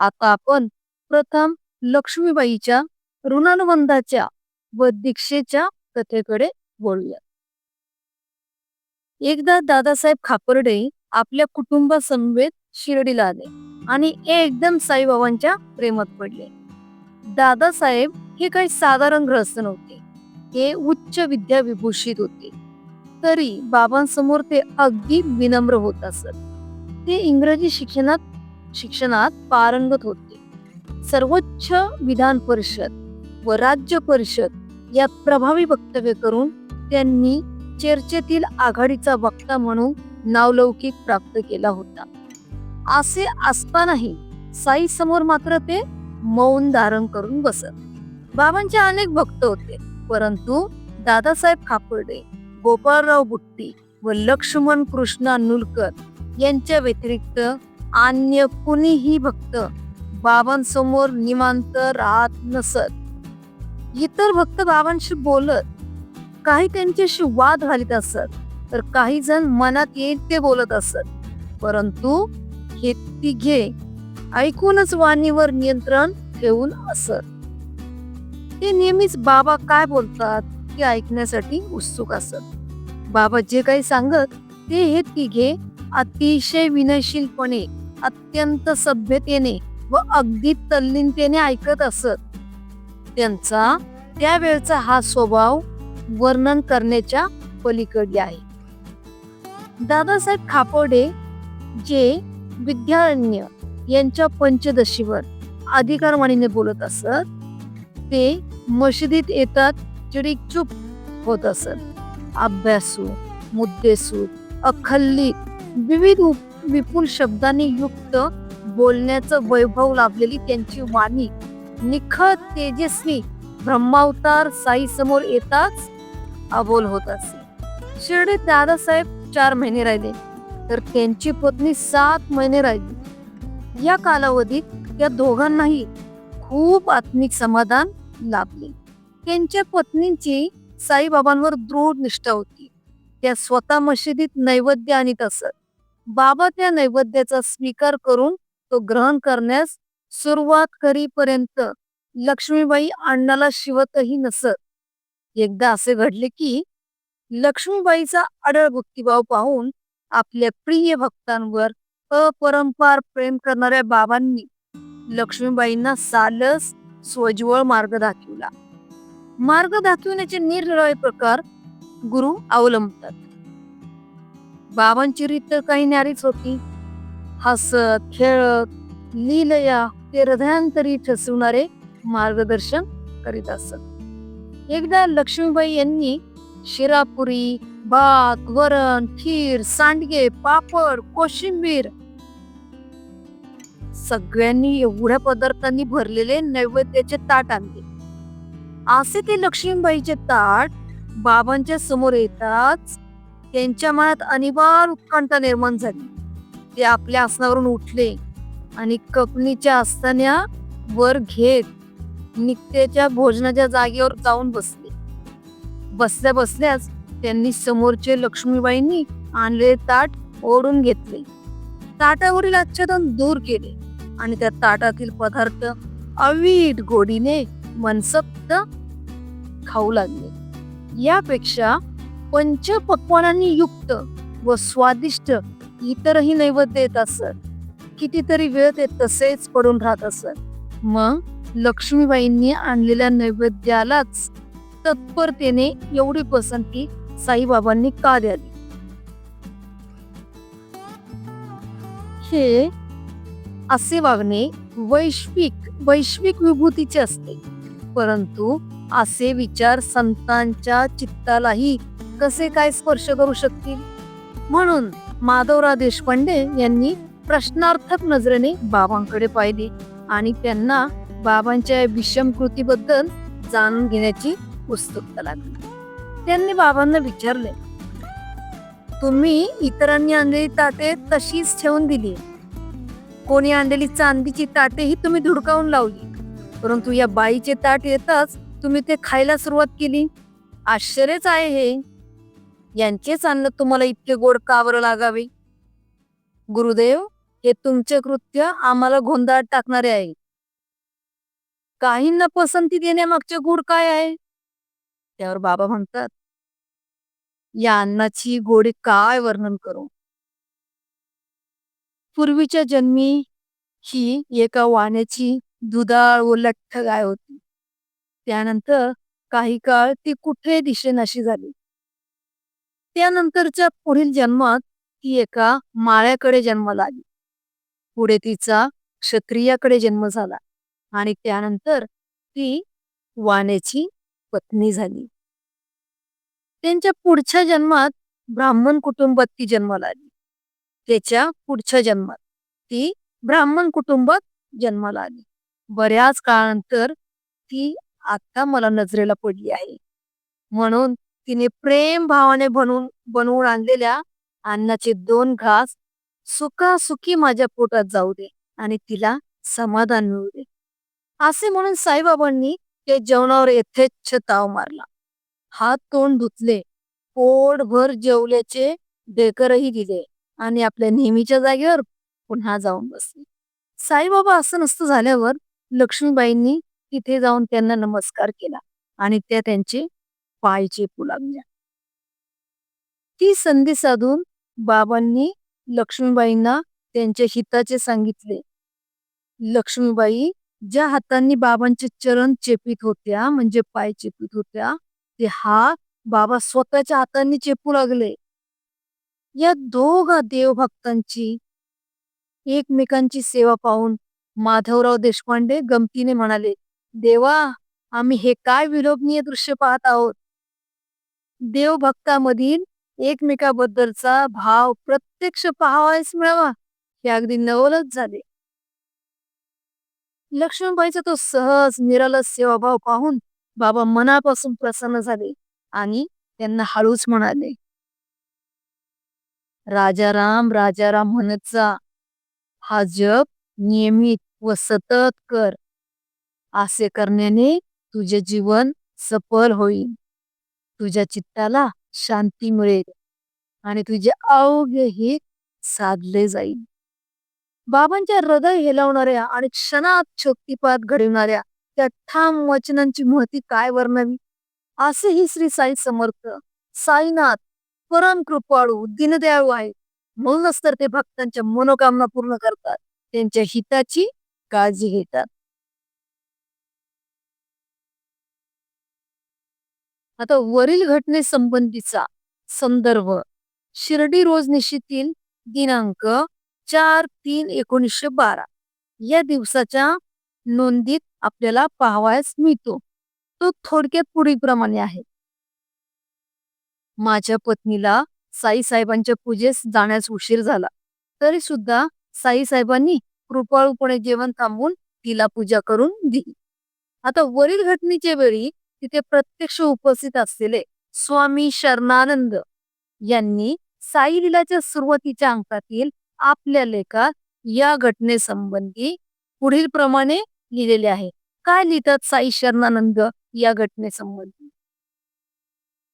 आता आपण प्रथम लक्ष्मीबाईच्या ऋणानुबंधाच्या व दीक्षेच्या कथेकडे वळूया एकदा दादासाहेब खापर्डे आपल्या कुटुंबासमवेत शिर्डीला आले आणि एकदम साईबाबांच्या प्रेमात पडले. दादासाहेब हे काही साधारण ग्रस्त नव्हते. हे उच्च विद्या विभूषित होते. तरी बाबांसमोर ते अगदी विनम्र होत असत. ते इंग्रजी शिक्षणात शिक्षणात पारंगत होते. सर्वोच्च विधान परिषद व राज्य परिषद यात प्रभावी वक्तव्य करून त्यांनी चर्चेतील आघाडीचा वक्ता म्हणून नावलौकिक प्राप्त केला होता. असे असतानाही साई समोर मात्र ते मौन धारण करून बसत. बाबांचे अनेक भक्त होते परंतु दादासाहेब खापर्डे गोपाळराव बुट्टी व लक्ष्मण कृष्णा नुलकर यांच्या व्यतिरिक्त अन्य कुणीही भक्त बाबांसमोर निवांत राहत नसत. इतर भक्त बाबांशी बोलत काही त्यांच्याशी वाद घालीत असत तर काही जण मनात येईल ते बोलत असत. परंतु हे तिघे ऐकूनच वाणीवर नियंत्रण ठेवून असत. ते नेहमीच बाबा काय बोलतात ते ऐकण्यासाठी उत्सुक असत. बाबा जे काही सांगत ते हे तिघे अतिशय विनयशीलपणे अत्यंत सभ्यतेने व अगदी तल्लीनतेने ऐकत असत. त्यांचा त्यावेळचा हा स्वभाव वर्णन करण्याच्या पलीकडे आहे. दादासाहेब खापोडे जे विद्यारण्य यांच्या पंचदशीवर अधिकारवाणीने बोलत असत ते मशिदीत येतात चिडीक चूप होत असत. अभ्यासू मुद्देसू अखल्लित विविध उप- विपुल शब्दांनी युक्त बोलण्याचं वैभव लाभलेली त्यांची वाणी. निखळ तेजस्वी ब्रह्मावतार साई समोर येताच अबोल होत असे. शिर्डीत दादासाहेब चार महिने राहिले तर त्यांची पत्नी सात महिने राहिली. या कालावधीत या दोघांनाही खूप आत्मिक समाधान लाभले. त्यांच्या पत्नींची साईबाबांवर दृढ निष्ठा होती. त्या स्वतः मशिदीत नैवेद्य आणीत असत. बाबा त्या नैवेद्याचा स्वीकार करून तो ग्रहण करण्यास सुरुवात करीपर्यंत लक्ष्मीबाई अण्णाला शिवतही नसत. एकदा असे घडले की लक्ष्मीबाईचा अडळ भक्तिभाव पाहून आपल्या प्रिय भक्तांवर अपरंपार प्रेम करणाऱ्या बाबांनी लक्ष्मीबाईंना सालस स्वजवळ मार्ग दाखवला. मार्ग दाखविण्याचे निरनिराळे प्रकार गुरु अवलंबतात. बाबांची रीत तर काही न्यारीच होती. हसत खेळत लीलया ते हृदयांतरी ठसवणारे मार्गदर्शन करीत असत. एकदा लक्ष्मीबाई यांनी शिरापुरी भात वरण खीर सांडगे पापड कोशिंबीर सगळ्यांनी एवढ्या पदार्थांनी भरलेले नैवेद्याचे ताट आणले. असे ते लक्ष्मीबाईचे ताट बाबांच्या समोर येताच त्यांच्या मनात अनिवार उत्कंठा निर्माण झाली. ते आपल्या आसनावरून उठले आणि कपनीच्या आसनाच्या वर घेत निकत्याच्या भोजनाच्या जागेवर जाऊन बसले. बसल्या बसल्याच त्यांनी समोरचे लक्ष्मीबाईंनी आणलेले ताट ओढून घेतले. ताटावरील आच्छादन दूर केले आणि त्या ताटातील पदार्थ अवीट गोडीने मनसप्त खाऊ लागले. यापेक्षा पंचपक्वानांनी युक्त व स्वादिष्ट इतरही नैवेद्य येत असत. कितीतरी वेळ ते तसेच पडून राहत असत. मग लक्ष्मीबाईंनी आणलेल्या नैवेद्यालाच तत्परतेने एवढी पसंती साईबाबांनी का द्यावी? हे असे वागणे वैश्विक वैश्विक विभूतीचे असते. परंतु असे विचार संतांच्या चित्तालाही कसे काय स्पर्श करू शकतील? म्हणून माधवराव देशपांडे यांनी प्रश्नार्थक नजरेने बाबांकडे पाहिले आणि त्यांना बाबांच्या विषम कृतीबद्दल जाणून घेण्याची उत्सुकता लागली. त्यांनी बाबांना विचारले तुम्ही इतरांनी आणलेली ताटे तशीच ठेवून दिली कोणी आणलेली चांदीची ताटेही तुम्ही धुडकावून लावली. परंतु या बाईचे ताट येताच तुम्ही ते खायला सुरुवात केली. आश्चर्यच आहे हे. यांचेच अन्न तुम्हाला इतके गोड का बरं लागावे? गुरुदेव हे तुमचे कृत्य आम्हाला गोंधळात टाकणारे आहे. काहींना पसंती देण्यामागचे गुड काय आहे? त्यावर बाबा म्हणतात या अन्नाची गोडी काय वर्णन करू? पूर्वीच्या जन्मी ही एका वाण्याची दुधाळ व लठ्ठ गाय होती. त्यानंतर काही काळ ती कुठे दिशेनाशी झाली? त्यानंतरच्या पुढील जन्मात ती एका माळ्याकडे जन्माला आली पुढे तिचा क्षत्रियाकडे जन्म झाला आणि त्यानंतर ती वाण्याची पत्नी झाली. त्यांच्या पुढच्या जन्मात ब्राह्मण कुटुंबात ती जन्माला आली त्याच्या पुढच्या जन्मात ती ब्राह्मण कुटुंबात जन्माला आली बऱ्याच काळानंतर ती आता मला नजरेला पडली आहे. म्हणून तिने प्रेम भावाने बनवून बनवून आणलेल्या अन्नाचे दोन घास सुखासुखी माझ्या पोटात जाऊ दे आणि तिला समाधान मिळू दे. असे म्हणून साईबाबांनी ते जेवणावर यथेच्छ ताव मारला. हात तोंड धुतले. पोटभर जेवल्याचे डेकरही दिले आणि आपल्या नेहमीच्या जागेवर पुन्हा जाऊन बसले. साईबाबा असं नसतं झाल्यावर लक्ष्मीबाईंनी तिथे जाऊन त्यांना नमस्कार केला आणि त्या त्यांचे पाय चेपू लागल्या ती संधी साधून बाबांनी लक्ष्मीबाईंना त्यांच्या हिताचे सांगितले. लक्ष्मीबाई ज्या हातांनी बाबांचे चरण चेपित होत्या म्हणजे पाय चेपित होत्या ते हात बाबा स्वतःच्या हातांनी चेपू लागले. या दोघा देवभक्तांची एकमेकांची सेवा पाहून माधवराव देशपांडे गमतीने म्हणाले देवा आम्ही हे काय विलोभनीय दृश्य पाहत आहोत? देवभक्तामधील एकमेकाबद्दलचा भाव प्रत्यक्ष पाहावायच मिळावा हे अगदी नवलच झाले. लक्ष्मीबाईचा तो सहज निरालस सेवाभाव पाहून बाबा मनापासून प्रसन्न झाले आणि त्यांना हळूच म्हणाले राजाराम राजाराम म्हणत जा. हा जप नियमित व सतत कर. असे करण्याने तुझे जीवन सफल होईल. तुझ्या चित्ताला शांती मिळेल आणि तुझे अवघे साधले जाईल. बाबांच्या हृदय हेलवणाऱ्या आणि क्षणात शक्तिपात घडवणाऱ्या त्या ठाम वचनांची महती काय वर्णावी? असेही श्री साई समर्थ साईनाथ परम कृपाळू दिनदयाळू आहे म्हणूनच तर ते भक्तांच्या मनोकामना पूर्ण करतात. त्यांच्या हिताची काळजी घेतात. आता वरील घटनेसंबंधीचा संदर्भ. शिर्डी रोजनिशीतील दिनांक चार तीन एकोणीसशे बारा. या दिवसाच्या नोंदीत आपल्याला पाहावयास मिळतो. तो थोडक्यात पुढीलप्रमाणे आहे. माझ्या पत्नीला साई साहेबांच्या पूजेस जाण्यास उशीर झाला. तरी सुद्धा साई साहेबांनी कृपाळूपणे जेवण थांबून तिला पूजा करून दिली. आता वरील घटनेच्या वेळी तिथे प्रत्यक्ष उपस्थित असलेले स्वामी शरणानंद यांनी साई लिलाच्या सुरुवातीच्या अंकातील आपल्या लेखात या घटनेसंबंधी पुढील प्रमाणे लिहिलेले आहे. काय लिहितात साई शरणानंद या घटनेसंबंधी?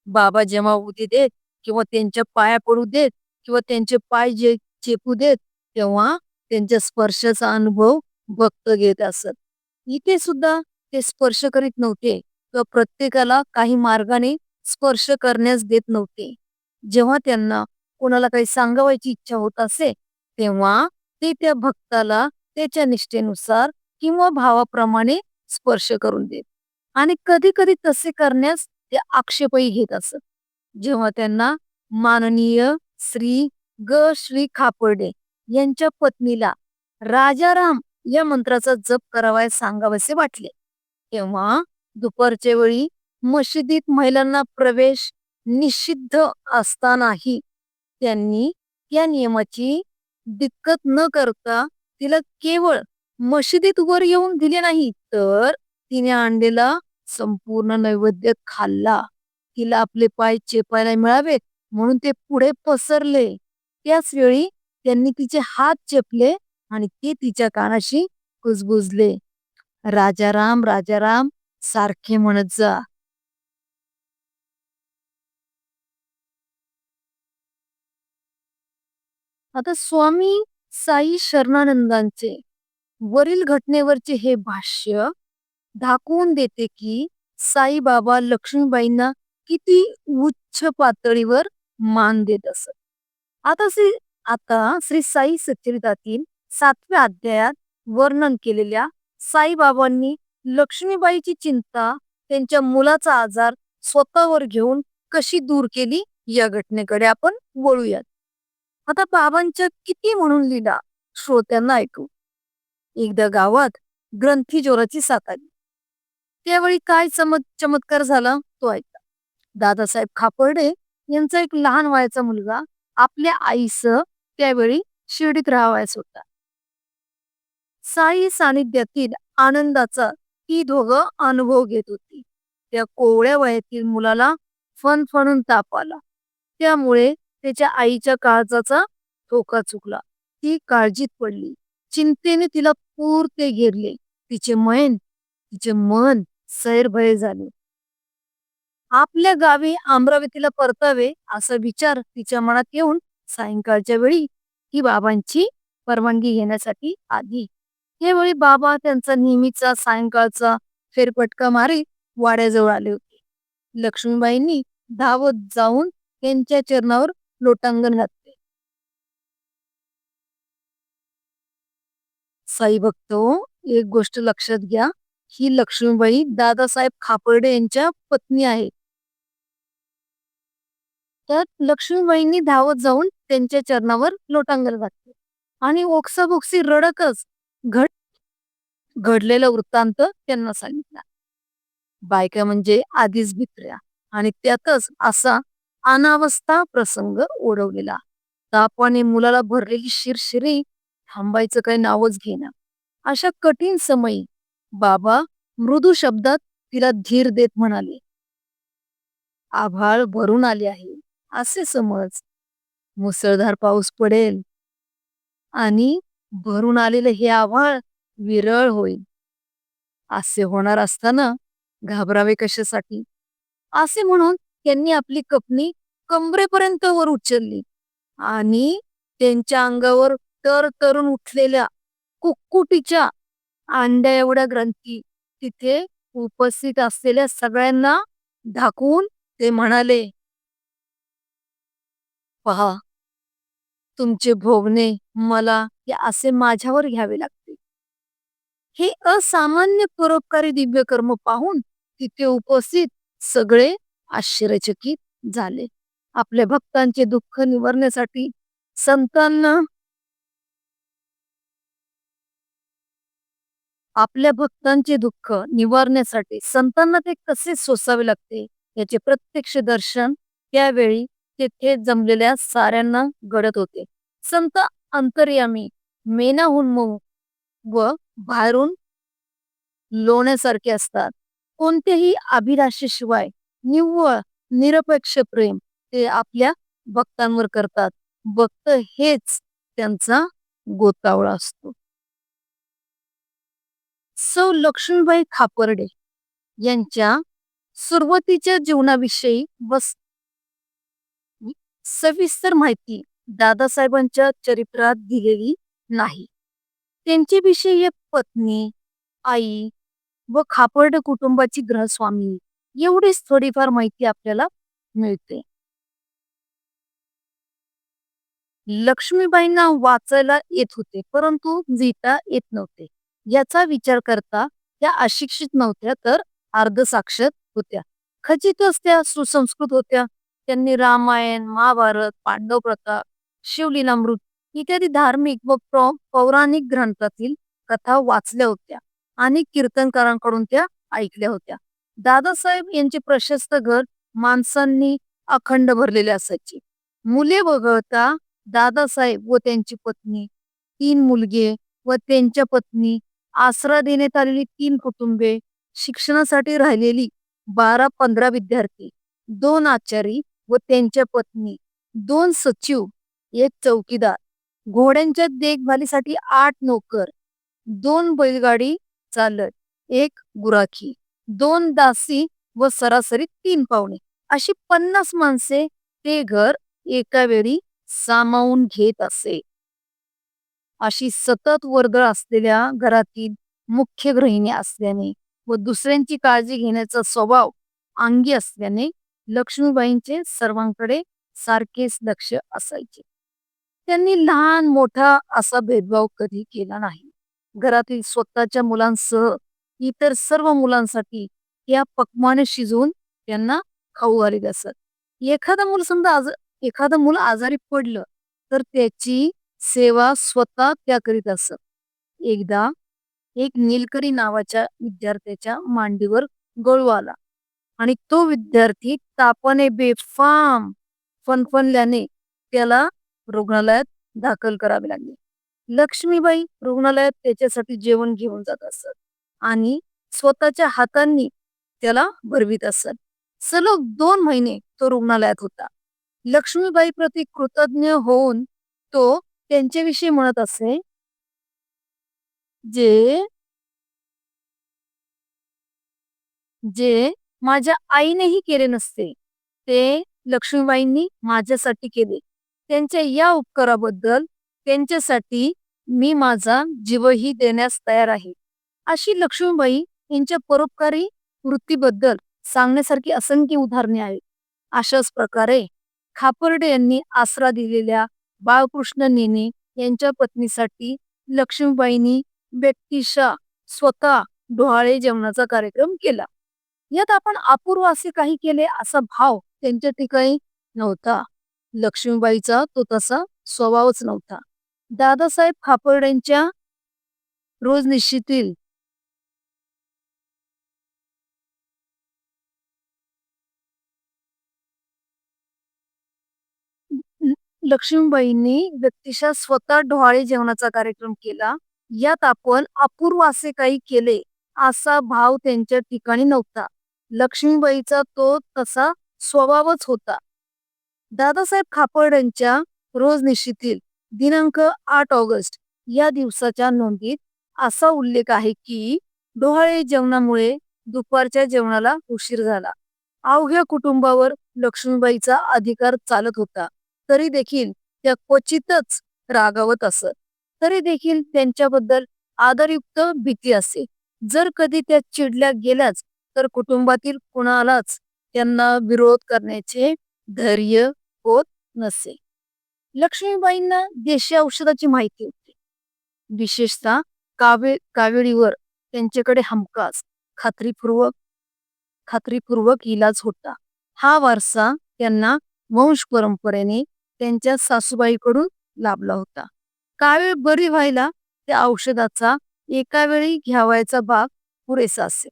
बाबा जेव्हा उदी देत किंवा त्यांच्या पाया पडू देत किंवा त्यांचे पाय जे चेपू देत तेव्हा त्यांच्या स्पर्शाचा अनुभव भक्त घेत असत. इथे सुद्धा ते स्पर्श करीत नव्हते. प्रत्येकाला काही मार्गाने स्पर्श करण्यास देत नव्हते. जेव्हा त्यांना कोणाला काही सांगावायची इच्छा होत असे तेव्हा ते त्या भक्ताला त्याच्या निष्ठेनुसार किंवा भावाप्रमाणे स्पर्श करून देत. आणि कधी कधी तसे करण्यास ते आक्षेपही घेत असत. जेव्हा त्यांना माननीय श्री ग. श्री खापर्डे यांच्या पत्नीला राजाराम या मंत्राचा जप करावाय सांगावेसे वाटले तेव्हा दुपारच्या वेळी मशिदीत महिलांना प्रवेश निषिद्ध असतानाही त्यांनी या नियमाची दिक्कत न करता तिला केवळ मशिदीत वर येऊन दिले नाही तर तिने आणलेला संपूर्ण नैवेद्य खाल्ला. तिला आपले पाय चेपायला मिळावे म्हणून ते पुढे पसरले. त्याच वेळी त्यांनी तिचे हात चेपले आणि ते तिच्या कानाशी कुजबुजले. राजाराम राजाराम सारखे म्हणत जा. आता स्वामी साई शरणानंदांचे वरील घटनेवरचे हे भाष्य दाखवून देते की साईबाबा लक्ष्मीबाईंना किती उच्च पातळीवर मान देत असत. आता श्री आता श्री साई सच्चरितातील सातव्या अध्यायात वर्णन केलेल्या साईबाबांनी लक्ष्मीबाईची चिंता त्यांच्या मुलाचा आजार स्वतःवर घेऊन कशी दूर केली या घटनेकडे आपण वळूयात. आता बाबांच्या किती म्हणून लिहिला श्रोत्यांना ऐकू. एकदा गावात ग्रंथी जोराची साथ आली. त्यावेळी काय चमत चमत्कार झाला तो ऐका. दादासाहेब खापर्डे यांचा एक लहान वयाचा मुलगा आपल्या आईस त्यावेळी शिर्डीत राहावायच होता. साई सानिध्यातील आनंदाचा ती दोघं अनुभव घेत होती. त्या कोवळ्या वयातील मुलाला फणफणून ताप आला. त्यामुळे त्याच्या आईच्या काळजाचा धोका चुकला. ती काळजीत पडली. चिंतेने तिला पुरते घेरले. तिचे मैन तिचे मन सैरभय झाले. आपल्या गावी अमरावतीला परतावे असा विचार तिच्या मनात येऊन सायंकाळच्या वेळी ही बाबांची परवानगी घेण्यासाठी आली. यावेळी बाबा त्यांचा नेहमीचा सायंकाळचा फेरफटका मारी वाड्याजवळ आले होते. लक्ष्मीबाईंनी धावत जाऊन त्यांच्या चरणावर लोटांगण घातले. साई भक्त हो, एक गोष्ट लक्षात घ्या ही लक्ष्मीबाई दादासाहेब खापर्डे यांच्या पत्नी आहे तर लक्ष्मीबाईंनी धावत जाऊन त्यांच्या चरणावर लोटांगण घातले. आणि ओक्साबोक्सी रडकच घड घडलेला वृत्तांत त्यांना सांगितला. बायका म्हणजे आधीच भित्र्या आणि त्यातच असा अनावस्था प्रसंग ओढवलेला. तापाने मुलाला भरलेली शिरशिरी थांबायचं काही नावच घेणं अशा कठीण समयी बाबा मृदू शब्दात तिला धीर देत म्हणाले आभाळ भरून आले आहे असे समज. मुसळधार पाऊस पडेल आणि भरून आलेलं हे आभाळ विरळ होईल. असे होणार असताना घाबरावे कशासाठी? असे म्हणून त्यांनी आपली कपनी कमरेपर्यंत वर उचलली आणि त्यांच्या अंगावर तर तरुण उठलेल्या कुक्कुटीच्या अंड्या एवढ्या ग्रंथी तिथे उपस्थित असलेल्या सगळ्यांना ढाकून ते म्हणाले पहा तुमचे भोगणे मला या असे माझ्यावर घ्यावे लागते. हे असामान्य परोपकारी दिव्य कर्म पाहून तिथे उपस्थित सगळे आश्चर्यचकित झाले. आपल्या भक्तांचे दुःख निवारण्यासाठी संतांना आपल्या भक्तांचे दुःख निवारण्यासाठी संतांना ते कसे सोसावे लागते याचे प्रत्यक्ष दर्शन त्यावेळी तेथे जमलेल्या साऱ्यांना घडत होते. संत अंतर्यामी मेनाहून मऊ व बाहेरून लोण्यासारखे असतात. कोणत्याही अभिलाषेशिवाय निव्वळ निरपेक्ष प्रेम ते आपल्या भक्तांवर करतात. भक्त हेच त्यांचा गोतावळा असतो. सौ लक्ष्मीबाई खापर्डे यांच्या सुरुवातीच्या जीवनाविषयी बस सविस्तर माहिती दादासाहेबांच्या चरित्रात दिलेली नाही. त्यांच्याविषयी एक पत्नी आई व खापर्ड कुटुंबाची ग्रहस्वामी एवढीच थोडीफार माहिती आपल्याला मिळते. लक्ष्मीबाईंना वाचायला येत होते परंतु लिहिता येत नव्हते. याचा विचार करता त्या अशिक्षित नव्हत्या तर अर्धसाक्षर होत्या. खचितच त्या सुसंस्कृत होत्या. त्यांनी रामायण महाभारत पांडव प्रताप शिवलीलामृत इत्यादी धार्मिक व पौराणिक ग्रंथातील कथा वाचल्या होत्या आणि कीर्तनकारांकडून त्या ऐकल्या होत्या. दादासाहेब यांचे प्रशस्त घर माणसांनी अखंड भरलेले असायचे. मुले वगळता दादासाहेब व त्यांची पत्नी तीन मुलगे व त्यांच्या पत्नी आसरा देण्यात आलेली तीन कुटुंबे शिक्षणासाठी राहिलेली बारा पंधरा विद्यार्थी दोन आचारी व त्यांच्या पत्नी. दोन सचिव एक चौकीदार. घोड्यांच्या देखभालीसाठी आठ नोकर. दोन बैलगाडी चालक एक गुराखी. दोन दासी व सरासरी तीन पाहुणे. अशी पन्नास माणसे ते घर एका वेळी सामावून घेत असे. अशी सतत वर्दळ असलेल्या घरातील मुख्य गृहिणी असल्याने व दुसऱ्यांची काळजी घेण्याचा स्वभाव अंगी असल्याने लक्ष्मीबाईंचे सर्वांकडे सारखेच लक्ष असायचे. त्यांनी लहान मोठा असा भेदभाव कधी केला नाही. घरातील स्वतःच्या मुलांसह इतर सर्व मुलांसाठी या पकवाने शिजवून त्यांना खाऊ घालीत असत. एखादं मूल समजा आज एखादं मूल आजारी पडलं तर त्याची सेवा स्वतः त्या करीत असत. एकदा एक नीलकरी नावाच्या विद्यार्थ्याच्या मांडीवर गळू आला. आणि तो विद्यार्थी तापाने बेफाम फनफनल्याने त्याला रुग्णालयात दाखल करावे लागले. लक्ष्मीबाई रुग्णालयात त्याच्यासाठी जेवण घेऊन जात असत आणि स्वतःच्या हातांनी त्याला भरवीत असत. सलग दोन महिने तो रुग्णालयात होता. लक्ष्मीबाई प्रति कृतज्ञ होऊन तो त्यांच्याविषयी म्हणत असे जे जे माझ्या आईनेही केले नसते. ते लक्ष्मीबाईंनी माझ्यासाठी केले. त्यांच्या या उपकाराबद्दल त्यांच्यासाठी मी माझा जीवही देण्यास तयार आहे. अशी लक्ष्मीबाई यांच्या परोपकारी वृत्तीबद्दल सांगण्यासारखी असंख्य उदाहरणे आहेत. अशाच प्रकारे खापर्डे यांनी आसरा दिलेल्या बाळकृष्ण नेने यांच्या पत्नीसाठी लक्ष्मीबाईंनी व्यक्तिशा स्वतः डोहाळे जेवणाचा कार्यक्रम केला. यात आपण अपूर्व असे काही केले असा भाव त्यांच्या ठिकाणी नव्हता. लक्ष्मीबाईचा तो तसा स्वभावच नव्हता. दादासाहेब खापर्ड्यांच्या रोज निश्चितील लक्ष्मीबाईंनी व्यक्तिशा स्वतः डोहाळे जेवणाचा कार्यक्रम केला. यात आपण अपूर्व असे काही केले असा भाव त्यांच्या ठिकाणी नव्हता. लक्ष्मीबाईचा तो तसा स्वभावच होता. दादासाहेब खापर्डेंच्या रोजनिशीतील दिनांक आठ ऑगस्ट या दिवसाच्या नोंदीत असा उल्लेख आहे की डोहाळे जेवणामुळे दुपारच्या जेवणाला उशीर झाला. अवघ्या कुटुंबावर लक्ष्मीबाईचा अधिकार चालत होता तरी देखील त्या क्वचितच रागावत असत. तरी देखील त्यांच्याबद्दल आदरयुक्त भीती असे. जर कधी त्या चिडल्या गेल्याच तर कुटुंबातील कुणालाच त्यांना विरोध करण्याचे धैर्य होत नसे. लक्ष्मीबाईंना देशी औषधाची माहिती होती. विशेषतः कावे कावेळीवर त्यांच्याकडे हमखास खात्रीपूर्वक खात्रीपूर्वक इलाज होता. हा वारसा त्यांना वंश परंपरेने त्यांच्या सासूबाईकडून लाभला होता. कावेळ बरी व्हायला त्या औषधाचा एका वेळी घ्यावायचा भाग पुरेसा असे.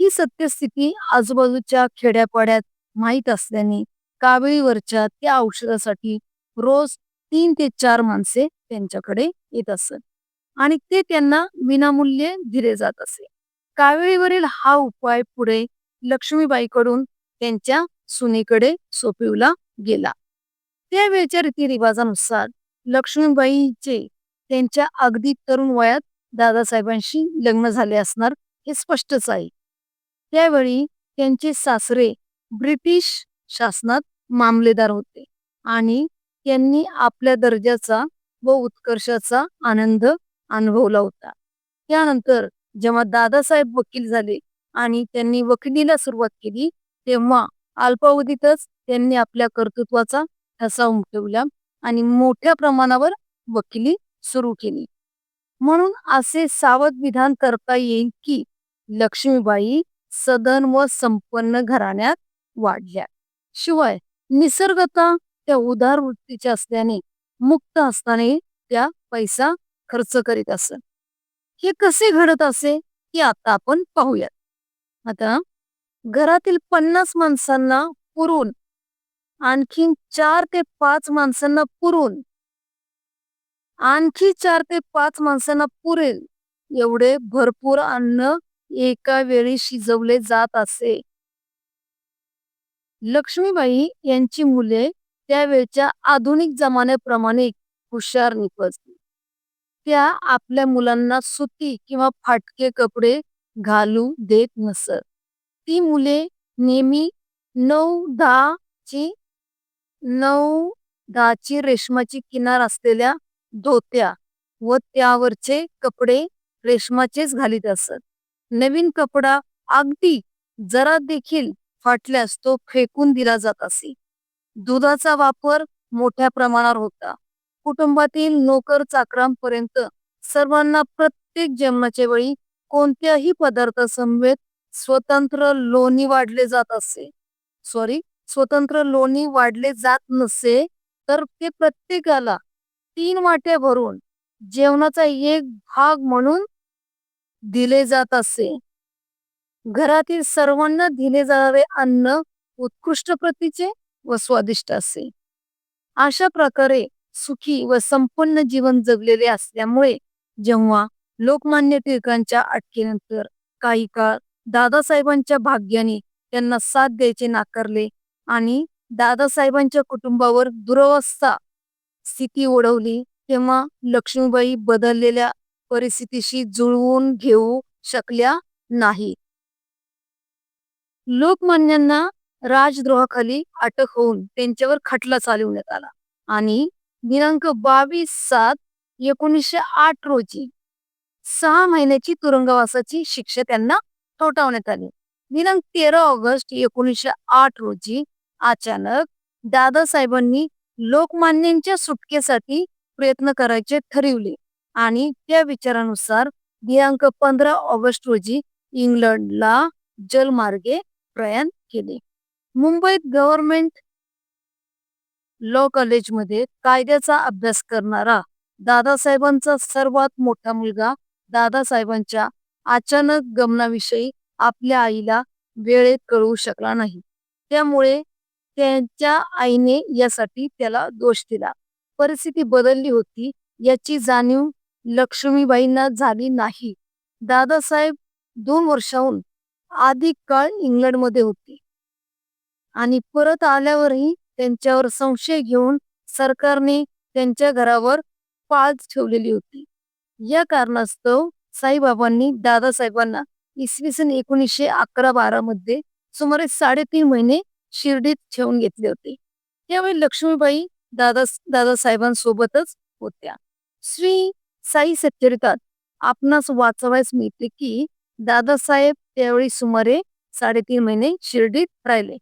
ही सत्यस्थिती आजूबाजूच्या खेड्यापाड्यात माहीत असल्याने कावेळीवरच्या त्या औषधासाठी रोज तीन ते चार माणसे त्यांच्याकडे येत असत आणि ते त्यांना विनामूल्य दिले जात असे. कावेळीवरील हा उपाय पुढे लक्ष्मीबाईकडून त्यांच्या सुनेकडे सोपविला गेला. त्यावेळच्या रीतिरिवाजानुसार लक्ष्मीबाईचे त्यांच्या अगदी तरुण वयात दादासाहेबांशी लग्न झाले असणार हे स्पष्टच आहे. त्यावेळी त्यांचे सासरे ब्रिटिश शासनात मामलेदार होते आणि त्यांनी आपल्या दर्जाचा व उत्कर्षाचा आनंद अनुभवला होता. त्यानंतर जेव्हा दादासाहेब वकील झाले आणि त्यांनी वकिलीला सुरुवात केली तेव्हा अल्पावधीतच त्यांनी आपल्या कर्तृत्वाचा ठसा उमटवला आणि मोठ्या प्रमाणावर वकिली सुरू केली. म्हणून असे सावध विधान करता येईल की लक्ष्मीबाई सदन व संपन्न घराण्यात वाढल्या. शिवाय निसर्गता त्या उदार वृत्तीच्या असल्याने मुक्त असताना त्या पैसा खर्च करीत असत हे कसे घडत असे हे आता आपण पाहूयात. आता घरातील पन्नास माणसांना पुरून आणखीन चार ते पाच माणसांना पुरून आणखी चार ते पाच माणसांना पुरेल एवढे भरपूर अन्न एका वेळी शिजवले जात असे. लक्ष्मीबाई यांची मुले त्यावेळच्या आधुनिक जमान्याप्रमाणे हुशार निपजली त्या आपल्या मुलांना सुती किंवा फाटके कपडे घालू देत नसत. ती मुले नेहमी नऊ दहा ची नऊ दहाची रेशमाची किनार असलेल्या धोत्या व त्यावरचे कपडे रेशमाचेच घालीत असत. नवीन कपडा अगदी जरा देखील फाटल्यास तो फेकून दिला जात असे. दुधाचा वापर मोठ्या प्रमाणावर होता. कुटुंबातील नोकर चाकरांपर्यंत सर्वांना प्रत्येक जेवणाच्या वेळी कोणत्याही पदार्थासमवेत स्वतंत्र लोणी वाढले जात असे. सॉरी स्वतंत्र लोणी वाढले जात नसे तर ते प्रत्येकाला तीन वाट्या भरून जेवणाचा एक भाग म्हणून दिले जात असे. घरातील सर्वांना दिले जाणारे अन्न उत्कृष्ट प्रतीचे व स्वादिष्ट असे. अशा प्रकारे सुखी व संपन्न जीवन जगलेले असल्यामुळे जेव्हा लोकमान्य टिळकांच्या अटकेनंतर काही काळ दादासाहेबांच्या भाग्याने त्यांना साथ द्यायचे नाकारले आणि दादासाहेबांच्या कुटुंबावर दुरवस्था स्थिती ओढवली तेव्हा लक्ष्मीबाई बदललेल्या परिस्थितीशी जुळवून घेऊ शकल्या नाही. लोकमान्यांना राजद्रोहाखाली अटक होऊन त्यांच्यावर खटला चालवण्यात आला आणि दिनांक बावीस सात एकोणीसशे आठ रोजी सहा महिन्याची तुरुंगवासाची शिक्षा त्यांना ठोठावण्यात आली. दिनांक तेरा ऑगस्ट एकोणीसशे आठ रोजी अचानक दादासाहेबांनी लोकमान्यांच्या सुटकेसाठी प्रयत्न करायचे ठरविले. आणि त्या विचारानुसार दिनांक पंधरा ऑगस्ट रोजी इंग्लंडला जलमार्गे प्रयाण केले. मुंबईत गव्हर्नमेंट लॉ कॉलेजमध्ये कायद्याचा अभ्यास करणारा दादासाहेबांचा सर्वात मोठा मुलगा दादासाहेबांच्या अचानक गमनाविषयी आपल्या आईला वेळेत कळवू शकला नाही. त्यामुळे त्यांच्या आईने यासाठी त्याला दोष दिला. परिस्थिती बदलली होती याची जाणीव लक्ष्मीबाईंना झाली नाही. दादासाहेब दोन वर्षाहून अधिक काळ इंग्लंडमध्ये होते. आणि परत आल्यावरही त्यांच्यावर संशय घेऊन सरकारने त्यांच्या घरावर पाळच ठेवलेली होती. या कारणास्तव साईबाबांनी दादासाहेबांना इसवी सन एकोणीसशे अकरा बारा मध्ये सुमारे साडेतीन महिने शिर्डीत ठेवून घेतले होते. त्यावेळी लक्ष्मीबाई दादा दादासाहेबांसोबतच होत्या. श्री साई सच्चरितात. आपणास वाचवायस मिळते की दादासाहेब त्यावेळी सुमारे साडेतीन महिने शिर्डीत राहिले.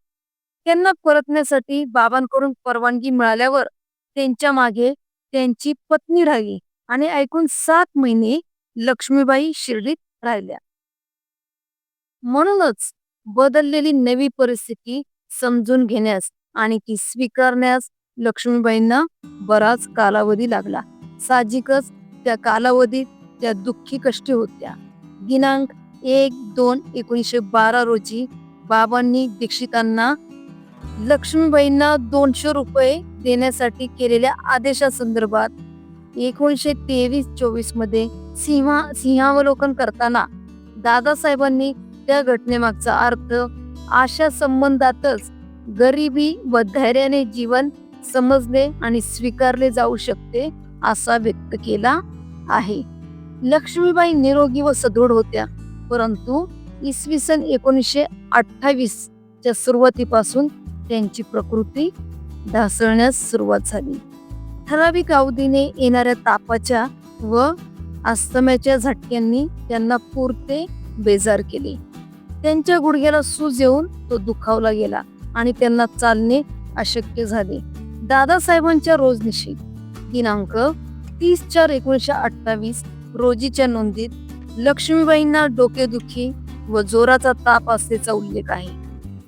त्यांना परतण्यासाठी बाबांकडून परवानगी मिळाल्यावर त्यांच्या मागे त्यांची पत्नी राहिली आणि ऐकून सात महिने लक्ष्मीबाई शिर्डीत राहिल्या. म्हणूनच बदललेली नवी परिस्थिती समजून घेण्यास आणि ती स्वीकारण्यास लक्ष्मीबाईंना बराच कालावधी लागला. साहजिकच त्या कालावधीत त्या दुःखी कष्टी होत्या. दिनांक एक दोन एकोणीसशे बारा रोजी बाबांनी दीक्षितांना लक्ष्मीबाईंना दोनशे रुपये देण्यासाठी केलेल्या आदेशासंदर्भात एकोणीसशे तेवीस चोवीसमध्ये सिंहा सिंहावलोकन करताना दादासाहेबांनी त्या घटनेमागचा अर्थ अशा संबंधातच गरिबी व धैर्याने जीवन समजले आणि स्वीकारले जाऊ शकते असा व्यक्त केला आहे. लक्ष्मीबाई निरोगी व सदृढ होत्या. परंतु इसवी सन एकोणीसशे अठ्ठावीस च्या सुरुवातीपासून त्यांची प्रकृती ढासळण्यास सुरुवात झाली. ठराविक अवधीने येणाऱ्या तापाच्या व अस्तम्याच्या झटक्यांनी त्यांना पुरते बेजार केले. त्यांच्या गुडघ्याला सूज येऊन तो दुखावला गेला आणि त्यांना चालणे अशक्य झाले. दादासाहेबांच्या रोजनिशी दिनांक तीस चार एकोणीसशे अठ्ठावीस रोजीच्या नोंदीत लक्ष्मीबाईंना डोकेदुखी व जोराचा ताप असल्याचा उल्लेख आहे.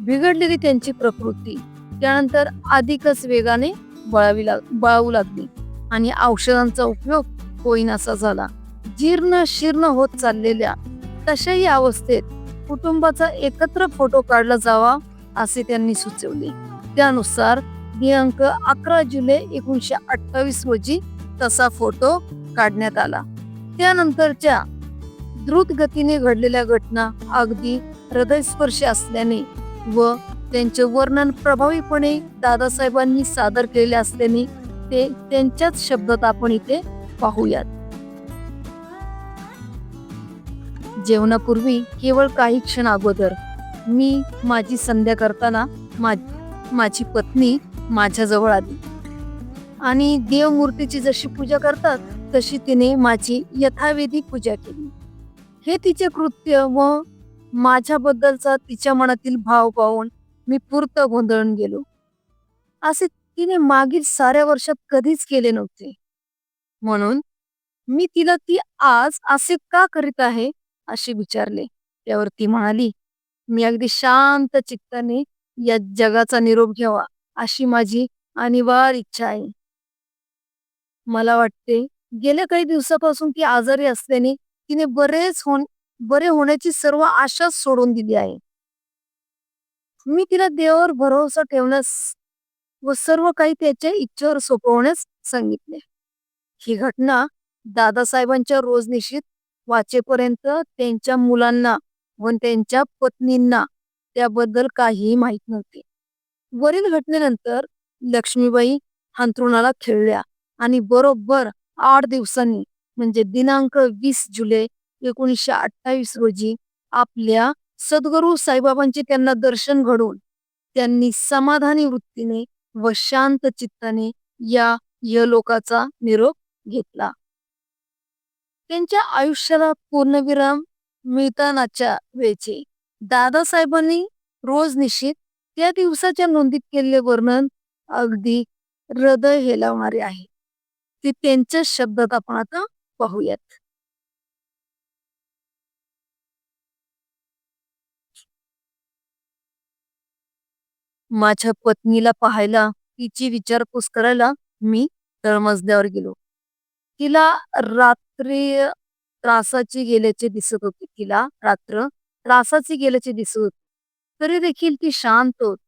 बिघडलेली त्यांची प्रकृती त्यानंतर अधिकच वेगाने बळावी लाग बळावू लागली आणि औषधांचा उपयोग होईनासा झाला. जीर्ण शीर्ण होत चाललेल्या तशाही अवस्थेत कुटुंबाचा एकत्र फोटो काढला जावा असे त्यांनी सुचवले. त्यानुसार दिनांक अकरा जुलै एकोणीसशे अठ्ठावीस रोजी तसा फोटो काढण्यात आला. त्यानंतरच्या द्रुत गतीने घडलेल्या घटना अगदी हृदयस्पर्शी असल्याने व त्यांचे वर्णन प्रभावीपणे दादासाहेबांनी सादर केलेले असल्याने ते त्यांच्याच शब्दात आपण इथे पाहूयात. जेवणापूर्वी केवळ काही क्षण अगोदर मी माझी संध्या करताना मा माझी पत्नी माझ्याजवळ आली. आणि देवमूर्तीची जशी पूजा करतात तशी तिने माझी यथाविधी पूजा केली. हे तिचे कृत्य व माझ्याबद्दलचा तिच्या मनातील भाव पाहून मी पूर्त गोंधळून गेलो. असे तिने मागील साऱ्या वर्षात कधीच केले नव्हते. म्हणून मी तिला ती आज असे का करीत आहे असे विचारले. त्यावर ती म्हणाली मी अगदी शांत चित्ताने या जगाचा निरोप घ्यावा. अशी माझी अनिवार्य इच्छा आहे. मला वाटते गेल्या काही दिवसापासून ती आजारी असल्याने तिने बरेच होण बरे होण्याची सर्व आशाच सोडून दिली आहे. मी तिला देवावर भरोसा ठेवण्यास व सर्व काही त्याच्या इच्छेवर सोपवण्यास सांगितले. ही घटना दादासाहेबांच्या रोजनिशीत वाचेपर्यंत त्यांच्या मुलांना व त्यांच्या पत्नींना त्याबद्दल काहीही माहीत नव्हते. वरील घटनेनंतर लक्ष्मीबाई अंथरुणाला खेळल्या आणि बरोबर आठ दिवसांनी म्हणजे दिनांक वीस जुलै एकोणीसशे अठ्ठावीस रोजी आपल्या सद्गुरू साईबाबांचे त्यांना दर्शन घडून त्यांनी समाधानी वृत्तीने व शांत चित्ताने या यलोकाचा निरोप घेतला. त्यांच्या आयुष्याला पूर्णविराम मिळतानाच्या वेळचे दादासाहेबांनी रोज निश्चित त्या दिवसाच्या नोंदीत केलेले वर्णन अगदी हृदय हेलावणारे आहे. ते त्यांच्या शब्दात आपण आता पाहूयात. माझ्या पत्नीला पाहायला तिची विचारपूस करायला मी तळमजल्यावर गेलो. तिला रात्री त्रासाची गेल्याचे दिसत होते. तिला रात्र त्रासाची गेल्याचे दिसत होते. तरी देखील ती शांत होती.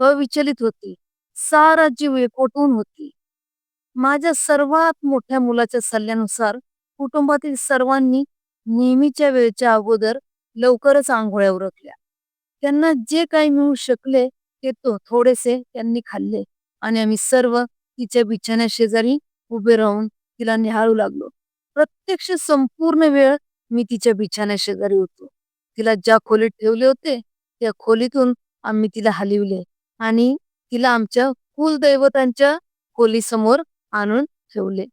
अविचलित होती. सारा जीव एकवटून होती. माझ्या सर्वात मोठ्या मुलाच्या सल्ल्यानुसार कुटुंबातील सर्वांनी नेहमीच्या वेळेच्या अगोदर लवकरच आंघोळ्या उरकल्या. त्यांना जे काही मिळू शकले ते तो थोडेसे त्यांनी खाल्ले आणि आम्ही सर्व तिच्या बिछाण्या शेजारी उभे राहून तिला निहाळू लागलो. प्रत्यक्ष संपूर्ण वेळ मी तिच्या बिछाण्या शेजारी होतो. तिला ज्या खोलीत ठेवले होते त्या खोलीतून आम्ही तिला हलविले आणि तिला आमच्या कुलदैवतांच्या खोलीसमोर आणून ठेवले.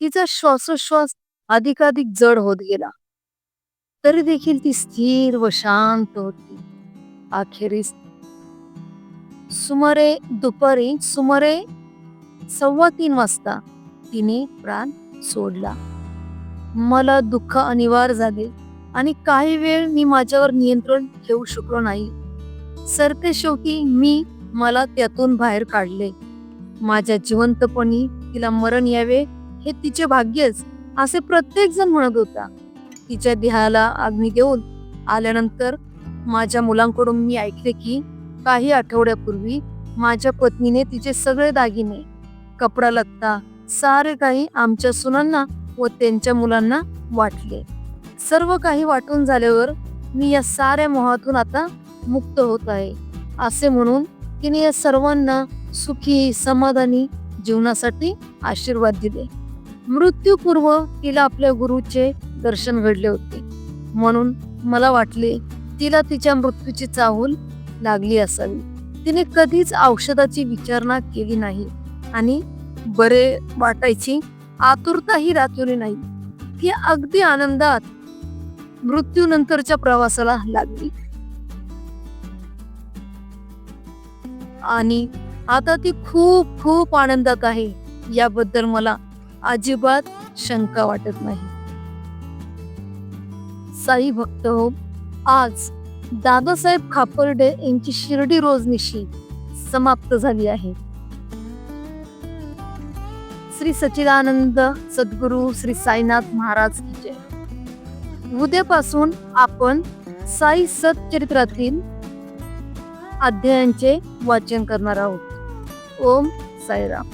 तिचा श्वासोश्वास अधिकाधिक जड होत गेला. तरी देखील ती स्थिर व शांत होती. अखेरीस सुमारे दुपारी सुमारे सव्वा तीन वाजता तिने प्राण सोडला. मला दुःख अनिवार्य झाले. आणि काही वेळ मी माझ्यावर नियंत्रण ठेवू शकलो नाही. सरते शेवटी मी मला त्यातून बाहेर काढले. माझ्या जिवंतपणी तिला मरण यावे हे तिचे भाग्यच असे प्रत्येक जण म्हणत होता. तिच्या देहाला अग्नी देऊन आल्यानंतर माझ्या मुलांकडून मी ऐकले की काही आठवड्यापूर्वी माझ्या पत्नीने तिचे सगळे दागिने कपडा लत्ता सारे काही आमच्या सुनांना व त्यांच्या मुलांना वाटले. सर्व काही वाटून झाल्यावर मी या साऱ्या मोहातून आता मुक्त होत आहे. असे म्हणून तिने या सर्वांना सुखी समाधानी जीवनासाठी आशीर्वाद दिले. मृत्यूपूर्व तिला आपल्या गुरुचे दर्शन घडले होते. म्हणून मला वाटले तिला तिच्या मृत्यूची चाहूल लागली असावी. तिने कधीच औषधाची विचारणा केली नाही आणि बरे वाटायची आतुरताही दाखवली नाही. ती अगदी आनंदात मृत्यूनंतरच्या प्रवासाला लागली. आणि आता ती खूप खूप आनंदात आहे. याबद्दल मला अजिबात शंका वाटत नाही. साई भक्त हो आज दादासाहेब खापर्डे यांची शिर्डी रोजनिशी समाप्त झाली आहे. श्री सच्चिदानंद सद्गुरू श्री साईनाथ महाराज की जय. उद्यापासून आपण साई सच्चरित्रातील अध्यायांचे वाचन करणार आहोत. ओम साईराम.